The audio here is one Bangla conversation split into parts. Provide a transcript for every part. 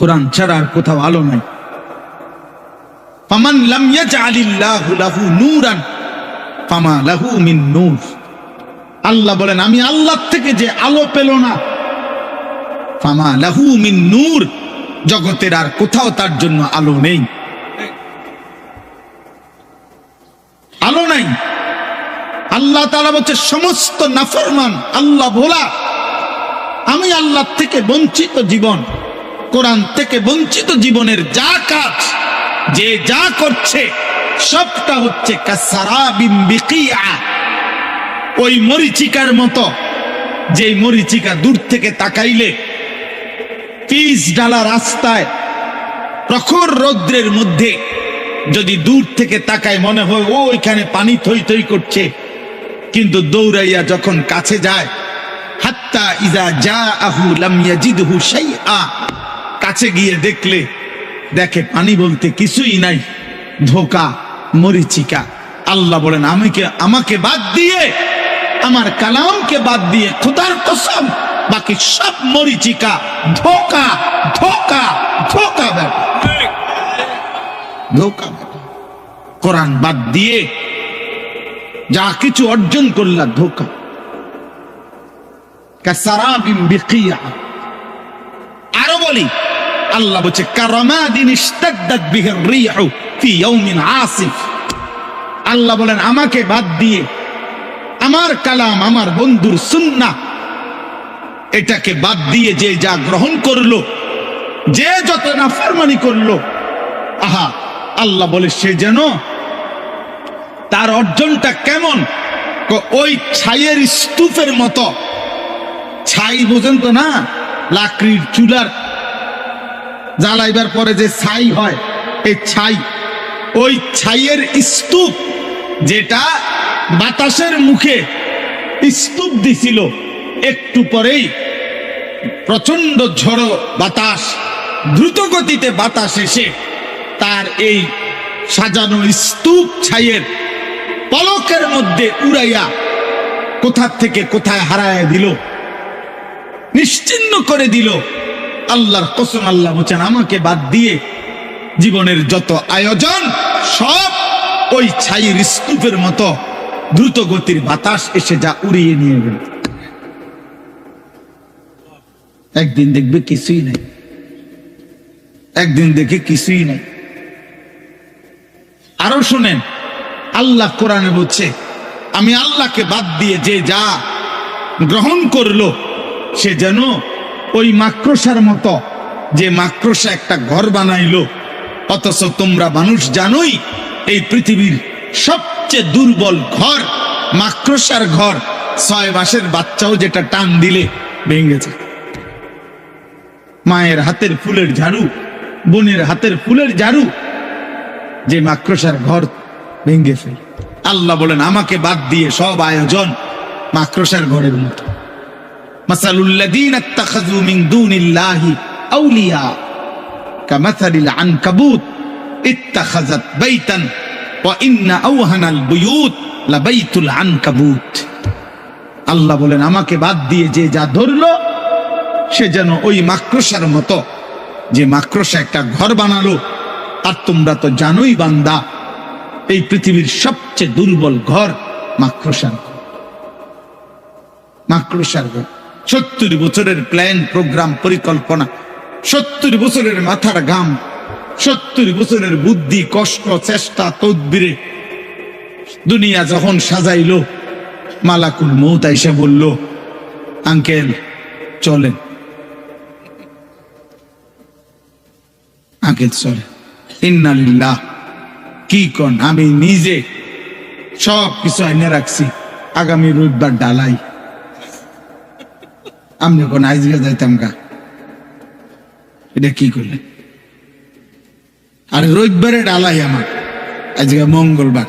কোরআন ছাড়া আর কোথাও আলো নাই। ইয়াজআলিল্লাহু লাহু নূরান, ফামা লাহু মিন নূর। আল্লাহ বলেন, আমি আল্লাহ থেকে যে আলো পেল না লাহু মিন নূর, জগতের আর কোথাও তার জন্য আলো নেই। আলো নাই। আল্লাহ তাআলা বলছে, সমস্ত নাফরমান, আল্লাহ ভোলা, আমি আল্লাহ থেকে বঞ্চিত জীবন। কোরআন থেকে বঞ্চিত জীবনের যা কাজ, যে যা করছে, সবটা হচ্ছে ওই মরিচিকার মতো যে মরিচিকা দূর থেকে তাকাইলে পিস ডালা রাস্তায় প্রখর রৌদ্রের মধ্যে যদি দূর থেকে তাকায় মনে হয়, ও, ওইখানে পানি থই থই করছে। কিন্তু দৌড়াইয়া যখন কাছে যায়, হাত্তা ইজা যা আহু লাম ইয়াজিদহু শাইআ। কাছে গিয়ে দেখলে, দেখে পানি বলতে কিছুই নাই, ধোকা, মরিচিকা। আল্লাহ বলেন, আমাকে আমাকে বাদ দিয়ে, আমার কালামকে বাদ দিয়ে খোদার কসম, বাকি সব মরিচিকা, ধোকা ধোকা ধোকা ধোকা কোরআন বাদ দিয়ে যা কিছু অর্জন করলা, ধোকা। কাসারাবিম বিকিয়া। আরও বলি আল্লাহ বলছে আল্লাহ বলেন, আমাকে বাদ দিয়ে আমার কালাম, আমার বন্ধুর সুন্নাহ এটাকে বাদ দিয়ে যে যা গ্রহণ করল, যে যত না নাফরমানি করল, আহা, আল্লাহ বলে, সে যেন তার অর্জনটা কেমন? ওই ছাইয়ের স্তূপের মতো। ছাই বোঝেন তো না? লাকড়ির চুলার জ্বালাইবার পরে যে ছাই হয় এই ছাই, ওই ছাইয়ের স্তূপ যেটা বাতাসের মুখে স্তূপ দিছিল, একটু পরেই প্রচণ্ড ঝড়ো বাতাস দ্রুত গতিতে বাতাস এসে তার এই সাজানো স্তূপ ছাইয়ের পলকের মধ্যে উড়াইয়া কোথা থেকে কোথায় হারায় দিল, নিশ্চিন্ন করে দিল। আল্লাহর কসম আল্লাহ বলছেন, আমাকে বাদ দিয়ে জীবনের যত আয়োজন, সব ওই ছাইয়ের স্তূপের মতো দ্রুত গতির বাতাস এসে যা উড়িয়ে নিয়ে গেল। একদিন দেখবে কিছুই নেই। একদিন দেখে কিছুই নেই। আরও শুনেন, আল্লাহ কোরআনে বলছে, আমি আল্লাহকে বাদ দিয়ে যে যা গ্রহণ করল, সে যেন ওই মাক্রসার মতো। যে মাক্রসা একটা ঘর বানাইলো। অথচ তোমরা মানুষ জানোই, এই পৃথিবীর সবচেয়ে দুর্বল ঘর মাক্রসার ঘর, ছয় মাসের বাচ্চাও যেটা টান দিলে ভেঙে যায়। মায়ের হাতের ফুলের ঝাড়ু, বোনের হাতের ফুলের ঝাড়ু, যে মাক্রসার ঘর ভেঙে ফেল। আল্লাহ বলেন, আমাকে বাদ দিয়ে সব আয়োজন মাক্রসার ঘরের মতো। আল্লাহ বলেন, আমাকে বাদ দিয়ে যে যা ধরলো, সে যেন ওই মাক্রসার মতো। যে মাক্রসা একটা ঘর বানালো, আর তোমরা তো জানোই বান্দা, এই পৃথিবীর সবচেয়ে দুর্বল ঘর মাক্রসার মাক্রসার ঘর। সত্তর বছরের প্ল্যান প্রোগ্রাম পরিকল্পনা, সত্তর বছরের মাথার গাম সত্তর বছরের বুদ্ধি, কষ্ট, চেষ্টা, তদবিরে দুনিয়া যখন সাজাইলো, মালাকুল মৌত এসে বলল, আঙ্কেল, চলেন। আঙ্কেল, চলেন। ইন্নালিল্লাহ কি কন? আমি নিজে সব কিছু এনে রাখছি। আগামী রবিবার ডালাই। আমি কোন আইজগে যাইতাম গা। এটা কি করলে? আর রবিবারে ডালাই আমার। আজকে মঙ্গলবার,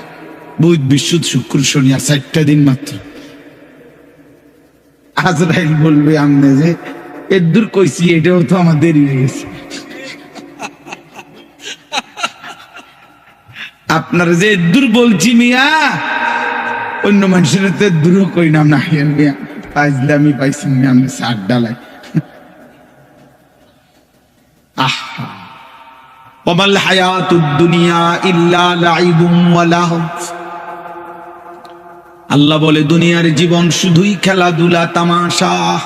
বুধ বিশুদ্ধ শুক্র, শনি আর চারটা দিন মাত্র। আজরাইল বলবে আমনে যে, এর দূর কইছি, এটাও তো আমার দেরি হয়ে গেছে। আপনার যে দূর বলছি মিয়া, অন্য মানুষের তো দূর কই না হিয়ান মিয়া। পাইছিলামই পাইছি আমি সার ডালাই। আহ। দুনিয়া ইল্লা লাইবুম আল্লাহ বলে, দুনিয়ার জীবন শুধুই খেলাধুলা, তামাশা।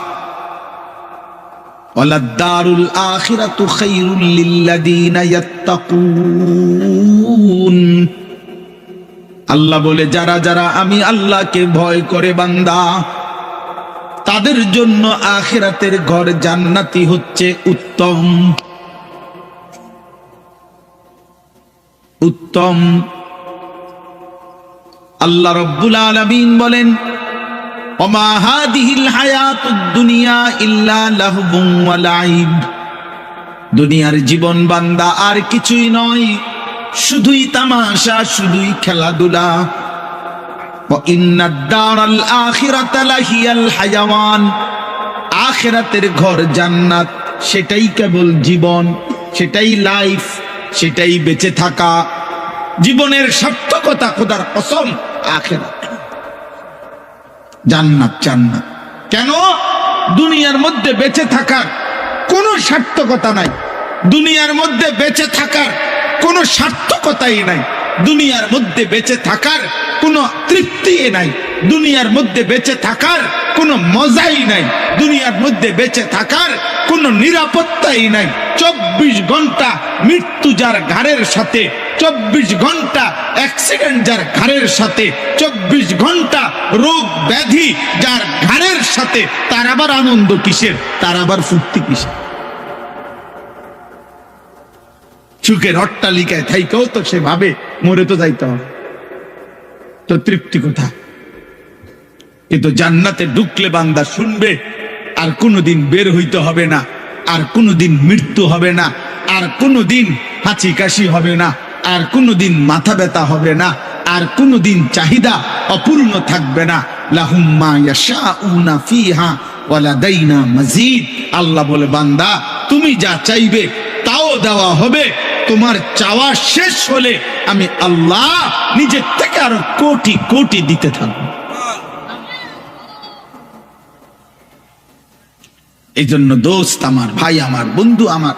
ওয়ালাদ-দারুল আখিরাতু খায়রুল লিল্লাযিনা ইয়াত্তাকুন। আল্লাহ বলে, যারা যারা আমি আল্লাহকে ভয় করে, বান্দা তাদের জন্য আখেরাতের ঘর জান্নাতি হচ্ছে উত্তম। উত্তম। আল্লাহ রব্বুল আলামিন বলেন দুনিয়ার জীবন বান্দা আর কিছুই নয়, শুধুই তামাশা, শুধুই খেলাধুলা। আখিরাতের ঘর জান্নাত, সেটাই কেবল জীবন, সেটাই লাইফ, সেটাই বেঁচে থাকা। জীবনের সার্থকতা খোদার কসম, আখেরাত। জান্নাত জান্নাত। কেন? দুনিয়ার মধ্যে বেঁচে থাকার কোনো সার্থকতা নাই। দুনিয়ার মধ্যে বেঁচে থাকার কোনো সার্থকতাই নাই। দুনিয়ার মধ্যে বেঁচে থাকার কোনো তৃপ্তি নাই। দুনিয়ার মধ্যে বেঁচে থাকার কোনো মজাই নাই। দুনিয়ার মধ্যে বেঁচে থাকার কোনো নিরাপত্তাই নাই। চব্বিশ ঘণ্টা মৃত্যু যার ঘাড়ের সাথে, চব্বিশ ঘণ্টা অ্যাক্সিডেন্ট যার ঘাড়ের সাথে, চব্বিশ ঘণ্টা রোগ ব্যাধি যার ঘাড়ের সাথে, তার আবার আনন্দ কিসের? তার আবার ফুর্তি কিসের? সুখের অট্টালিকায় থাইকেও তো সে ভাবে মরে তো যাইতে হবে। তো তৃপ্তি কথা। কিন্তু জান্নাতে ঢুকলে বান্দা শুনবে, আর কোনোদিন বের হইতে হবে না, আর কোনোদিন মৃত্যু হবে না, আর কোনোদিন হাঁচি কাশি হবে না, আর কোনোদিন মাথা ব্যথা হবে না, আর কোনোদিন চাহিদা অপূর্ণ থাকবে না। আল্লাহ বলে, বান্দা, তুমি যা চাইবে, তাও দেওয়া হবে তোমার চাওয়া শেষ হলে আমি আল্লাহ নিজের থেকে আরও কোটি কোটি দিতে থাকব। এই জন্য দোস্ত আমার, ভাই আমার, বন্ধু আমার,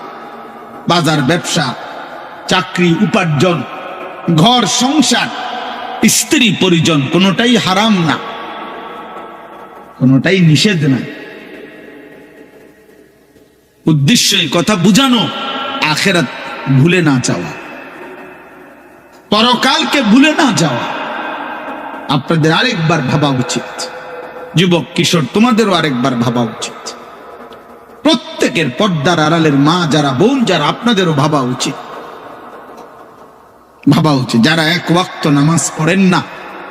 বাজার ব্যবসা, চাকরি, উপার্জন, ঘর, সংসার, স্ত্রী পরিজন, কোনোটাই হারাম না, কোনোটাই নিষেধ না। উদ্দেশ্য কথা বুঝানো, আখেরাত ভুলে না যাওয়া। পরকালকে ভুলে না যাওয়া। আপনাদের আরেকবার ভাবা উচিত। যুবক, কিশোর, তোমাদেরও আরেকবার ভাবা উচিত। প্রত্যেকের পর্দার আড়ালের মা যারা, বোন যারা, আপনাদেরও ভাবা উচিত। ভাবা উচিত। যারা এক ওয়াক্ত নামাজ পড়েন না,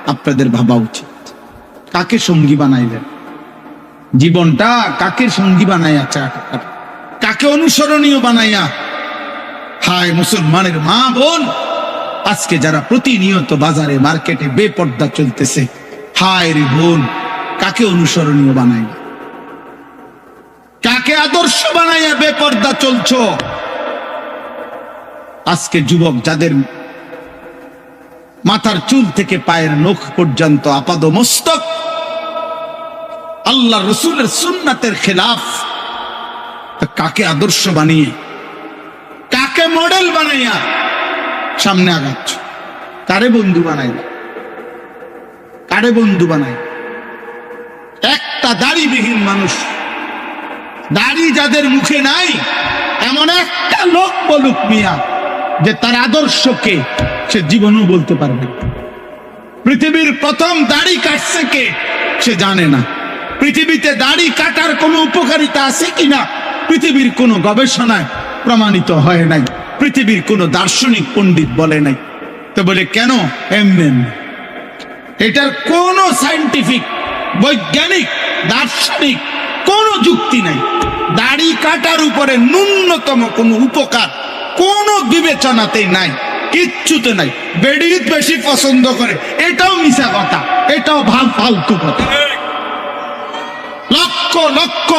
আপনাদের ভাবা উচিত। কাকে সঙ্গী বানাইলেন? জীবনটা কাকে সঙ্গী বানাইয়া কাকে অনুসরণীয় বানাইয়া হায় মুসলমানের মা বোন, আজকে যারা প্রতিনিয়ত বাজারে, মার্কেটে বেপর্দা চলতেছে, হায় রে বোন, কাকে অনুসরণীয় বানাইয়া কাকে আদর্শ বানাইয়া বেপর্দা চলছ? আজকে যুবক যাদের মাথার চুল থেকে পায়ের নখ পর্যন্ত আপাদ মস্তক, আল্লাহ রসুলের সুন্নাতের খেলাফ কাকে আদর্শ বানিয়ে কাকে মডেল বানাইয়া সামনে আগাচ্ছ। কারে বন্ধু বানাই কারে বন্ধু বানাই একটা দাড়িবিহীন মানুষ। দাড়ি যাদের মুখে নাই, এমন একটা লোক বলুক মিয়া, যে তার আদর্শকে সে জীবনও বলতে পারবে পৃথিবীর প্রথম দাড়ি কাটছে কে, সে জানে না। পৃথিবীতে দাড়ি কাটার কোনো উপকারিতা আছে কিনা, পৃথিবীর কোনো গবেষণায় প্রমাণিত হয় নাই। পৃথিবীর কোনো দার্শনিক পণ্ডিত বলে নাই। তো বলে, কেন? এমনি এটার কোনো সাইন্টিফিক, বৈজ্ঞানিক, দার্শনিক কোনো যুক্তি নাই। দাড়ি কাটার উপরে ন্যূনতম কোনো উপকার কোনো বিবেচনাতেই নাই, কিচ্ছুতে নাই। বেডিত বেশি পছন্দ করে, এটাও মিশা কথা, এটাও ভালো ফালতু কথা। লক্ষ লক্ষ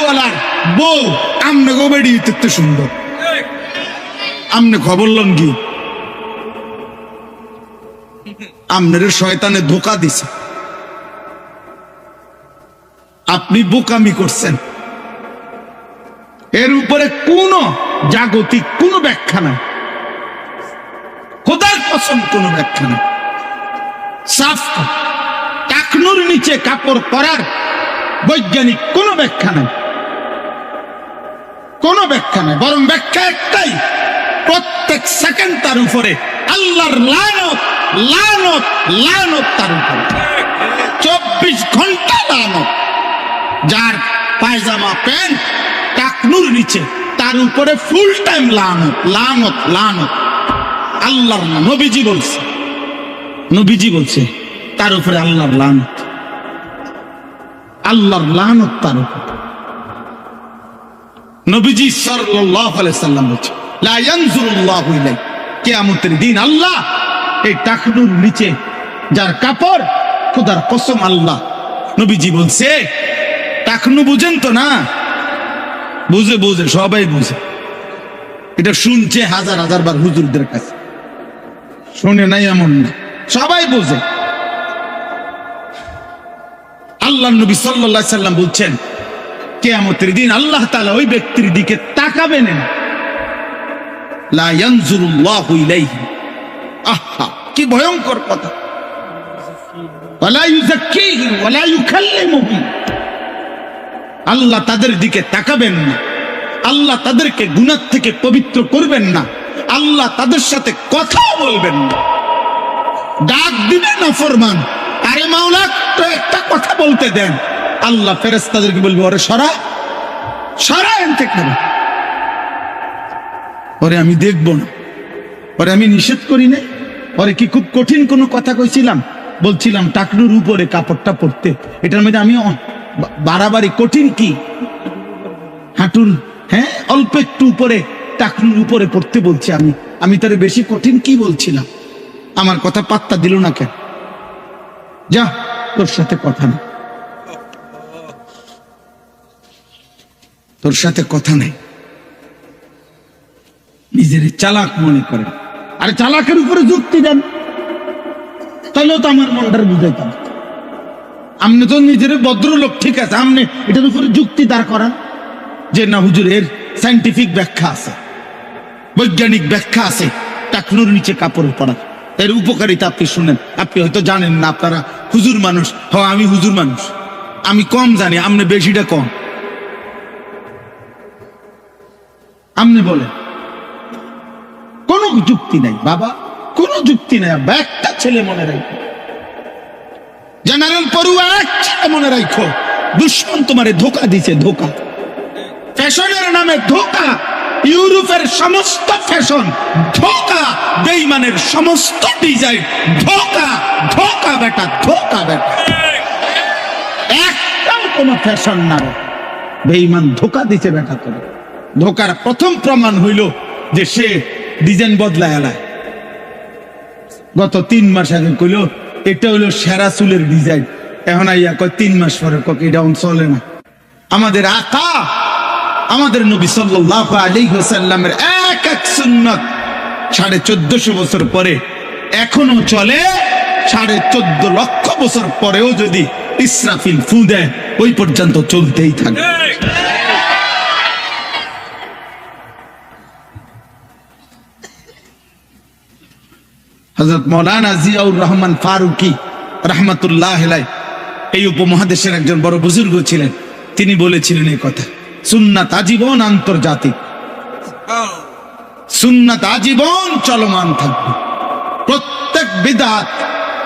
দাড়িওয়ালার বউ আমনে গো বেড়ি দেখতে সুন্দর। আমনে খবর লঙ্গি আমনের শয়তানে ধোকা দিছে। আপনি বোকামি করছেন। এর উপরে কোন জাগতিক কোন ব্যাখ্যা নাই। খোদার পছন্দ কোন ব্যাখ্যা নাই। সাফ কথা। টাকনুর নিচে কাপড় পরার বৈজ্ঞানিক কোন ব্যাখ্যা নাই। কোনো ব্যাখ্যা নাই, বরং ব্যাখ্যা একটাই। প্রত্যেক সেকেন্ড তার উপরে, আল্লাহর লানত লানত লানত তার উপরে। চব্বিশ ঘণ্টা লানত। যার পায়জামা, প্যান্ট টাকনুর নিচে, তার উপরে ফুল টাইম লানত লানত লানত। আল্লাহর নবীজি বলছে। নবীজি বলছে, তার উপরে আল্লাহর লানত। আল্লাহর লানত তার উপরে। নবীজি আলাইহি সাল্লাম বলছে কিয়ামতের দিন আল্লাহ এই টাকনুর নিচে, যার কাপড়, খোদার কসম আল্লাহ। নবীজি বলছে, টাকনু বুঝেন তো না? বুঝে বুঝে, সবাই বুঝে। এটা শুনছে হাজার হাজার বার হুজুরদের কাছে। শুনে নাই এমন না। সবাই বুঝে। আল্লাহ নবী আলাইহি সাল্লাম বলছেন কেয়ামতের দিন আল্লাহ তাআলা ওই ব্যক্তির দিকে তাকাবেন। কি ভয়ঙ্কর কথা। আল্লাহ তাদের দিকে তাকাবেন না। আল্লাহ তাদেরকে গুনাহ থেকে পবিত্র করবেন না। আল্লাহ তাদের সাথে কথাও বলবেন না। ডাক দিবে না ফরমান। আরে মাওলা তো একটা কথা বলতে দেন। আল্লাহ ফেরেস্তাদেরকে বলবে, ওরে সরা সরা এন থেকে ওরে আমি দেখব না। ওরে আমি নিষেধ করি না ওরে কি খুব কঠিন কোনো কথা কইছিলাম? বলছিলাম, টাকনুর উপরে কাপড়টা পরতে। এটার মধ্যে আমি বাড়াবাড়ি কঠিন কি? হাঁটুর হ্যাঁ অল্প একটু উপরে, টাকনুর উপরে পড়তে বলছি আমি। আমি তারে বেশি কঠিন কি বলছিলাম? আমার কথা পাত্তা দিল না কেন? যা, তোর সাথে কথা নেই তোর সাথে কথা নেই। নিজের চালাক মনে করেন আরে চালাকের উপরে যুক্তি দেন। তাহলেও তো আমার মনটার বুঝাইতাম। আপনি তো নিজের ভদ্রলোক ঠিক আছে। আপনি এটার উপরে যুক্তি দাঁড় করান। যে না হুজুর এর সাইন্টিফিক ব্যাখ্যা আছে, বৈজ্ঞানিক ব্যাখ্যা আছে টাকনুর নিচে কাপড় পরা। এর উপকারিতা আপনি শুনেন। আপনি হয়তো জানেন না আপনারা হুজুর মানুষ। হ আমি হুজুর মানুষ। আমি কম জানি আপনি বেশিটা কম। আপনি বলেন। কোনো যুক্তি নাই, বাবা। কোনো যুক্তি নাই, আব্বা। একটা ছেলে মনে রাখো। জেনারেল পড়ুয়া এক ছেলে মনে রাখো। দুশ্মন তোমারে ধোকা দিছে, ধোকা। ফ্যাশনের নামে ধোকা। ইউরোপের সমস্ত ফ্যাশন ধোকা। বেইমানের সমস্ত ডিজাইন ধোকা। ধোকা বেটা ধোকা বেটা। একটাও কোনো ফ্যাশন না বেইমান ধোকা দিছে বেটা তোরে। ধোকার প্রথম প্রমাণ হইল যে সে ডিজাইন বদলায় এলায় গত তিন মাস আগে কইল, এটা হইল সেরা চুলের ডিজাইন। এখন আইয়া কয়, তিন মাস পরে কক এটা চলে না? আমাদের আকা, আমাদের নবী সাল্লাল্লাহু আলাইহি ওয়াসাল্লামের এক এক সুন্নাত সাড়ে চোদ্দশো বছর পরে এখনও চলে, সাড়ে চোদ্দ লক্ষ বছর পরেও যদি ইসরাফিল ফু দেয় ওই পর্যন্ত চলতেই থাকে। হজরত মৌলানা জিয়াউর রহমান ফারুকি রহমতুল্লাহ এই উপমহাদেশের একজন বড় বুজুর্গ ছিলেন। তিনি বলেছিলেন এই কথা, সুন্নাত আজীবন আন্তর্জাতিক। সুন্নাত আজীবন চলমান থাকবে। প্রত্যেক বিদাত,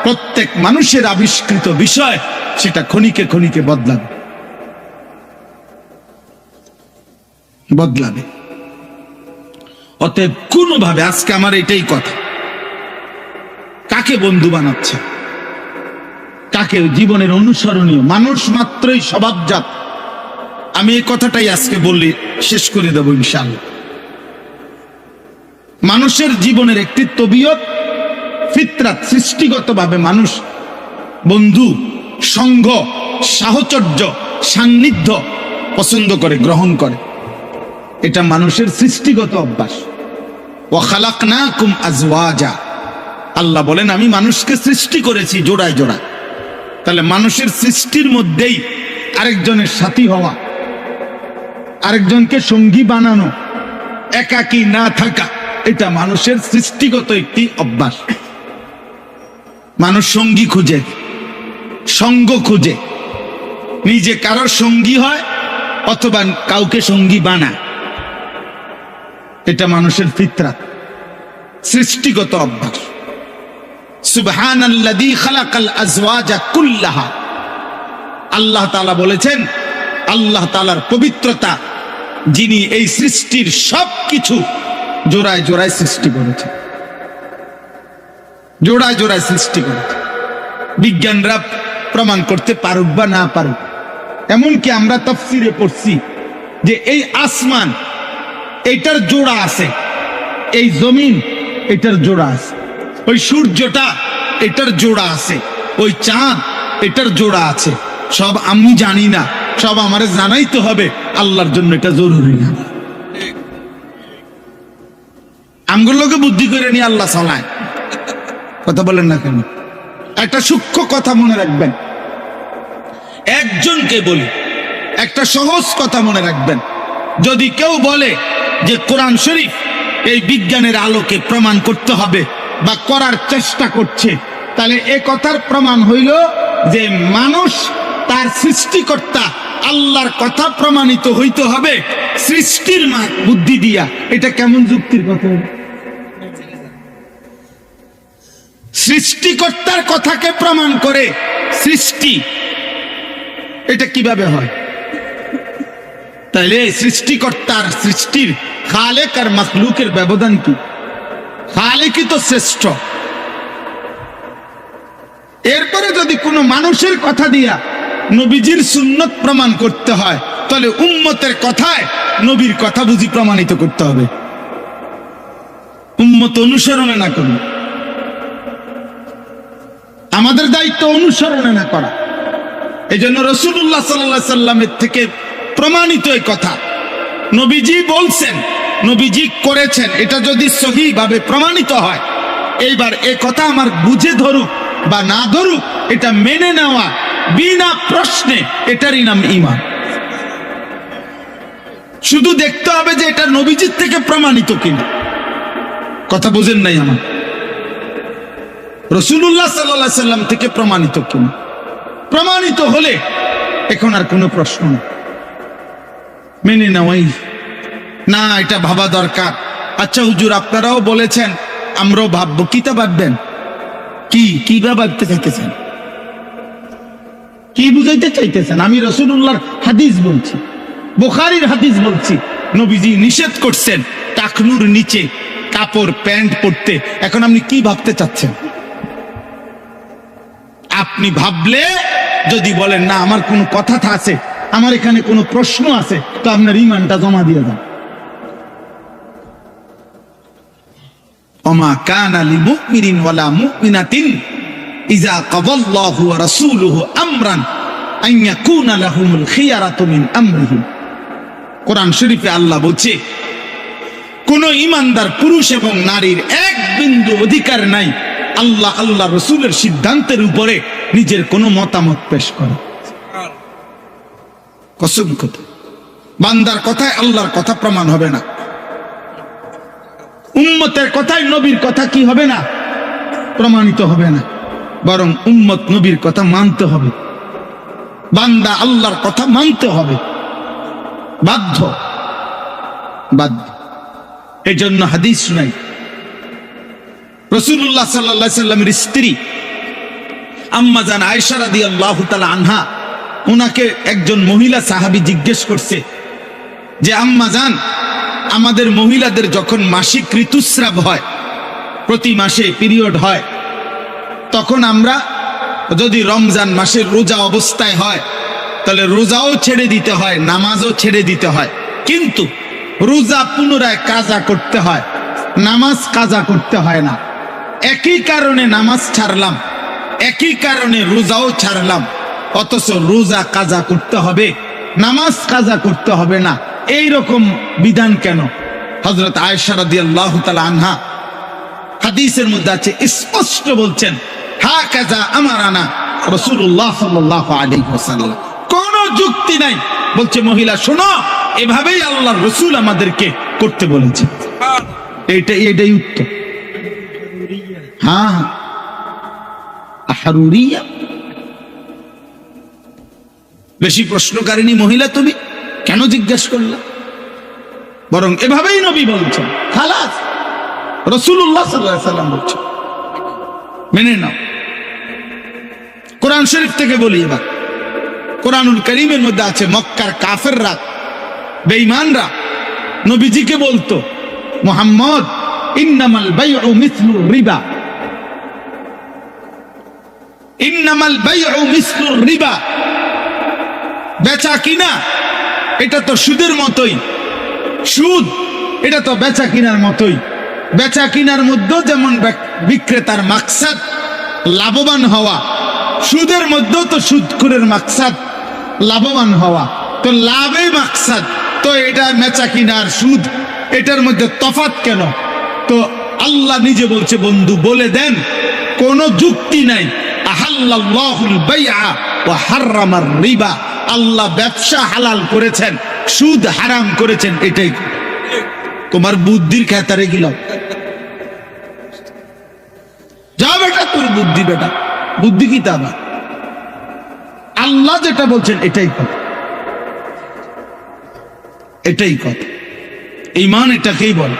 প্রত্যেক মানুষের আবিষ্কৃত বিষয় সেটা ক্ষণিকে ক্ষণিকে বদলাবে। বদলাবে। অতএব কোনোভাবে আজকে আমার এটাই কথা কাকে বন্ধু বানাচ্ছে? কাকে জীবনের অনুসরণীয়? মানুষ মাত্রই স্বভাবজাত। আমি এই কথাটাই আজকে বললি শেষ করে দেবো ইনশাল্লাহ মানুষের জীবনের একটি তবিয়ত, ফিতরাত সৃষ্টিগতভাবে মানুষ বন্ধু, সঙ্গ, সাহচর্য, সান্নিধ্য পছন্দ করে, গ্রহণ করে। এটা মানুষের সৃষ্টিগত অভ্যাস। ও খালাক না কুম আজওয়াজা। আল্লাহ বলেন, আমি মানুষকে সৃষ্টি করেছি জোড়ায় জোড়ায়। তাহলে মানুষের সৃষ্টির মধ্যেই আরেকজনের সাথী হওয়া, আরেকজনকে সঙ্গী বানানো, একাকী না থাকা, এটা মানুষের সৃষ্টিগত একটি অভ্যাস। মানুষ সঙ্গী খুঁজে, সঙ্গ খুঁজে। নিজে কারোর সঙ্গী হয় অথবা কাউকে সঙ্গী বানায়। এটা মানুষের ফিতরাত, সৃষ্টিগত অভ্যাস। আল্লাহ তাআলা বলেছেন, আল্লাহ পবিত্রতা যিনি এই সৃষ্টির সবকিছু জোড়ায় জোড়ায় সৃষ্টি জোড়ায় জোড়ায় সৃষ্টি করেছে বিজ্ঞানরা প্রমাণ করতে পারুক বা না পারুক, এমনকি আমরা তফসিরে পড়ছি যে এই আসমান, এটার জোড়া আছে, এই জমিন, এটার জোড়া আছে। ওই সূর্যটা এটার জোড়া আছে, ওই চাঁদ এটার জোড়া আছে। সব আমি জানি না, সব আমার জানাইতে হবে, আল্লাহর জন্য এটা জরুরি না। আমগুলোকে বুদ্ধি করে নিয়ে আল্লাহ চালায়। কথা বলেন না কেন? একটা সূক্ষ্ম কথা মনে রাখবেন। একজনকে বলি, একটা সহজ কথা মনে রাখবেন। যদি কেউ বলে যে কোরআন শরীফ এই বিজ্ঞানের আলোকে প্রমাণ করতে হবে বা করার চেষ্টা করছে। তাহলে এ কথার প্রমাণ হইল যে মানুষ তার সৃষ্টিকর্তা আল্লাহর কথা প্রমাণিত হইতে হবে সৃষ্টির মা বুদ্ধি দিয়া। এটা কেমন যুক্তির কথা সৃষ্টিকর্তার কথাকে প্রমাণ করে সৃষ্টি। এটা কীভাবে হয়? তাইলে সৃষ্টিকর্তার সৃষ্টির খালেক আর মখলুকের ব্যবধান কি? খালেকই তো শ্রেষ্ঠ। এরপরে যদি কোনো মানুষের কথা দিয়া নবীজির সুন্নত প্রমাণ করতে হয়, তাহলে উম্মতের কথায় নবীর কথা বুঝি প্রমাণিত করতে হবে। উম্মত অনুসরণে না করুন। আমাদের দায়িত্ব অনুসরণে না করা। এই জন্য রসুল্লাহ সাল্লাহ সাল্লামের থেকে প্রমাণিত এই কথা। নবীজি বলছেন নবীজি করেছেন। এটা যদি সহি ভাবে প্রমাণিত হয়, এইবার এ কথা আমার বুঝে ধরুক বা না ধরুক, এটা মেনে নেওয়া বিনা প্রশ্নে এটারই নাম ইমান শুধু দেখতে হবে যে এটা নবীজির থেকে প্রমাণিত কিনা। কথা বুঝেন নাই আমার। রসুল্লাহ সাল্লাহ সাল্লাম থেকে প্রমাণিত কিনা। প্রমাণিত হলে এখন আর কোনো প্রশ্ন নেই। মেনে নেওয়াই না, এটা ভাবা দরকার। আচ্ছা হুজুর, আপনারাও বলেছেন, আমরাও ভাববো। কিতা ভাববেন? কি কি বা ভাবতে চাইতেছেন? কি বুঝাইতে চাইতেছেন? আমি রসুল্লাহর হাদিস বলছি, বুখারির হাদিস বলছি। নবীজি নিষেধ করছেন টাকনুর নিচে কাপড়, প্যান্ট পরতে। এখন আপনি কি ভাবতে চাচ্ছেন? আপনি ভাবলে যদি বলেন, না, আমার কোনো কথা আছে, আমার এখানে কোনো প্রশ্ন আছে, তো আপনার ইমানটা জমা দিয়ে দেন কানা ইজা কোরআন শরীফে আল্লাহ বলছে, কোন ইমানদার পুরুষ এবং নারীর এক বিন্দু অধিকার নাই, আল্লাহ আল্লাহ রসুলের সিদ্ধান্তের উপরে নিজের কোনো মতামত পেশ করে। কসম কথা। বান্দার কথায় আল্লাহর কথা প্রমাণ হবে না। উম্মতের কথায় নবীর কথা কি হবে না? প্রমাণিত হবে না। বরং উম্মত নবীর কথা মানতে হবে। বান্দা আল্লাহর কথা মানতে হবে। বাধ্য। বাধ্য। এই জন্য হাদিস শুনাই। রসুল্লাহ সাল্লা সাল্লামের স্ত্রী আম্মা জান আয়সা রাদি আল্লাহ আনহা ওনাকে একজন মহিলা সাহাবি জিজ্ঞেস করছে যে, আম্মা জান আমাদের মহিলাদের যখন মাসিক ঋতুস্রাব হয়, প্রতি মাসে পিরিয়ড হয়, তখন আমরা যদি রমজান মাসের রোজা অবস্থায় হয়, তাহলে রোজাও ছেড়ে দিতে হয়, নামাজও ছেড়ে দিতে হয়। কিন্তু রোজা পুনরায় কাজা করতে হয়, নামাজ কাজা করতে হয় না। একই কারণে নামাজ ছাড়লাম, একই কারণে রোজাও ছাড়লাম, অথচ রোজা কাজা করতে হবে, নামাজ কাজা করতে হবে না। এই রকম বিধান কেন? হজরত দিয়ে আল্লাহ আনহা হাদিসের মধ্যে আছে, স্পষ্ট বলছেন হা কাজা আমার আনা রসুল্লাহ যুক্তি নাই। বলছে, মহিলা, শোনো, এভাবেই আল্লাহ রসুল আমাদেরকে করতে বলেছে। এটাই উত্তর। হ্যাঁ বেশি প্রশ্নকারিণী মহিলা তুমি? কেন জিজ্ঞেস করলা? বরং এভাবেই নবী বলছেন, খালাস রসুল্লাহ সাল্লাম বলছেন। মেনে নাও। কোরআন শরীফ থেকে বলি এবার। কোরআনুল করিমের মধ্যে আছে মক্কার কাফেররা, বেঈমানরা। নবীজিকে বলতো, মোহাম্মদ, ইন্নামাল বাইউ মিসলুর রিবা। ইন্নামাল বাইউ মিসলুর রিবা। বেচা কিনা এটা তো সুদের মতোই। সুদ, এটা তো বেচা কিনার মতোই। বেচা কিনার মধ্যেও যেমন বিক্রেতার মাকসাদ, লাভবান হওয়া। সুদের মধ্যেও তো সুদখুরের মাকসাদ, লাভবান হওয়া। তো লাভে মাকসাদ। তো এটা বেচা কিনার সুদ, এটার মধ্যে তফাত কেন? তো আল্লাহ নিজে বলছে, বন্ধু, বলে দেন, কোনো যুক্তি নাই। আহাল্লাহুল বাইআ ওয়া হাররামার রিবা। আল্লাহ ব্যবসা হালাল করেছেন, সুদ হারাম করেছেন, এটাই। তোমার বুদ্ধির খেতারে গেল। যা বেটা, তোর বুদ্ধি বেটা। বুদ্ধি কি তা আল্লাহ যেটা বলছেন, এটাই কথা। এটাই কথা। ইমান এটাকেই বলে।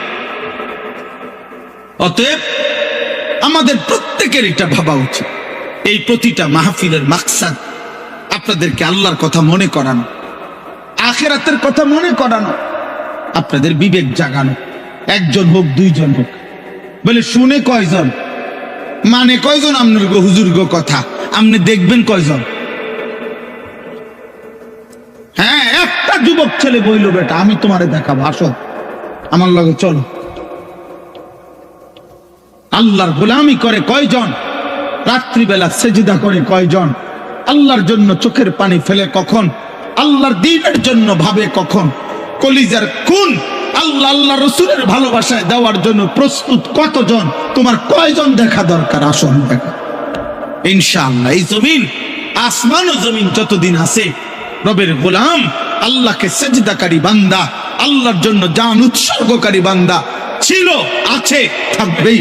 অতএব আমাদের প্রত্যেকের এটা ভাবা উচিত। এই প্রতিটা মাহফিলের মাকসাদ আপনাদেরকে আল্লাহর কথা মনে করানো, আখেরাতের কথা মনে করানো, আপনাদের বিবেক জাগানো। একজন হোক, দুইজন হোক। বলে, শুনে কয়জন? মানে কয়জন আপনার হুজুর গো কথা? আপনি দেখবেন কয়জন? হ্যাঁ একটা যুবক ছেলে বইল, বেটা, আমি তোমারে দেখাবো, আসো। আমার লগে চলো। আল্লাহর গোলামি করে কয়জন? রাত্রিবেলা সেজিদা করে কয়জন? আল্লাহর জন্য চোখের পানি ফেলে কখন? আল্লাহর দিনের জন্য ভাবে কখন? কলিজার কোন আল্লাহ আল্লাহ রসুলের ভালোবাসায় দেওয়ার জন্য প্রস্তুত কতজন? তোমার কয়জন দেখা দরকার? আসন দেখা। ইনশাআল্লাহ, এই জমিন, আসমান ও জমিন যতদিন আছে, রবের গোলাম, আল্লাহকে সেজদাকারী বান্দা, আল্লাহর জন্য জান উৎসর্গকারী বান্দা ছিল, আছে, থাকবেই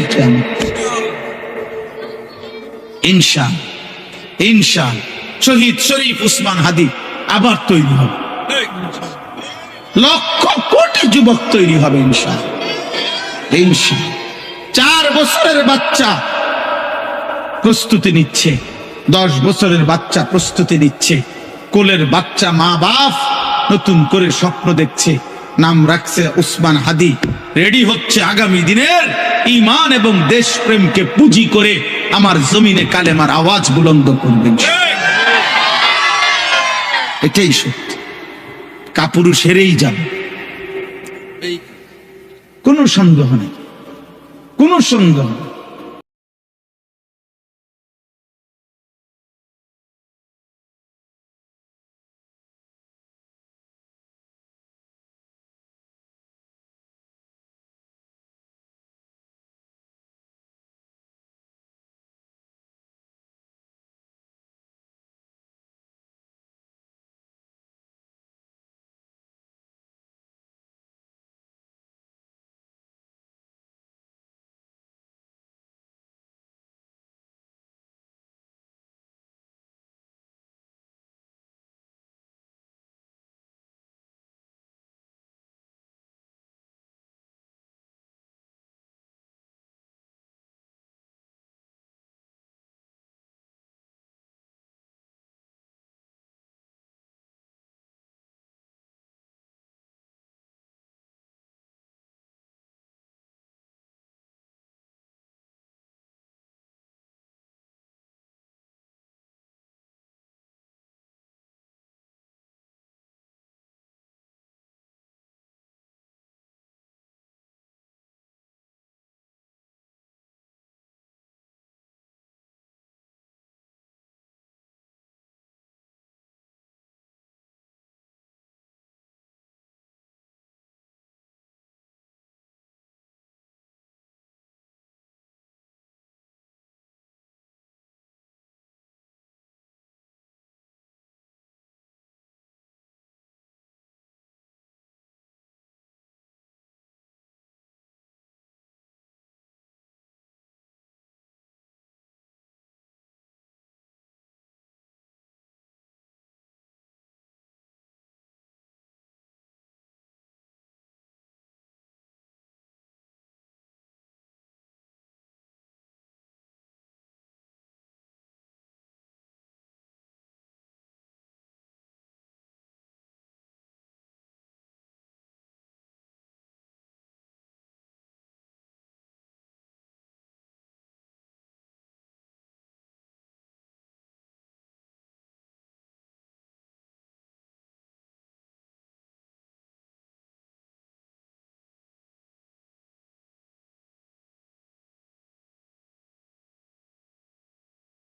ইনশা ইনশা শহীদ শরীফ উসমান হাদি আবার তৈরি হবে। লক্ষ কোটি যুবক তৈরি হবে ইনশা ইনশা চার বছরের বাচ্চা প্রস্তুতি নিচ্ছে। দশ বছরের বাচ্চা প্রস্তুতি নিচ্ছে। কোলের বাচ্চা মা বাপ নতুন করে স্বপ্ন দেখছে। নাম রাখছে উসমান হাদি। রেডি হচ্ছে আগামী দিনের ইমান এবং দেশপ্রেমকে পুঁজি করে আমার জমিনে কালেমার আওয়াজ বুলন্দ করবেন এটাই সত্য। কাপুরুষ হেরেই যাবে। কোনো সন্দেহ নেই। কোনো সন্দেহ নেই।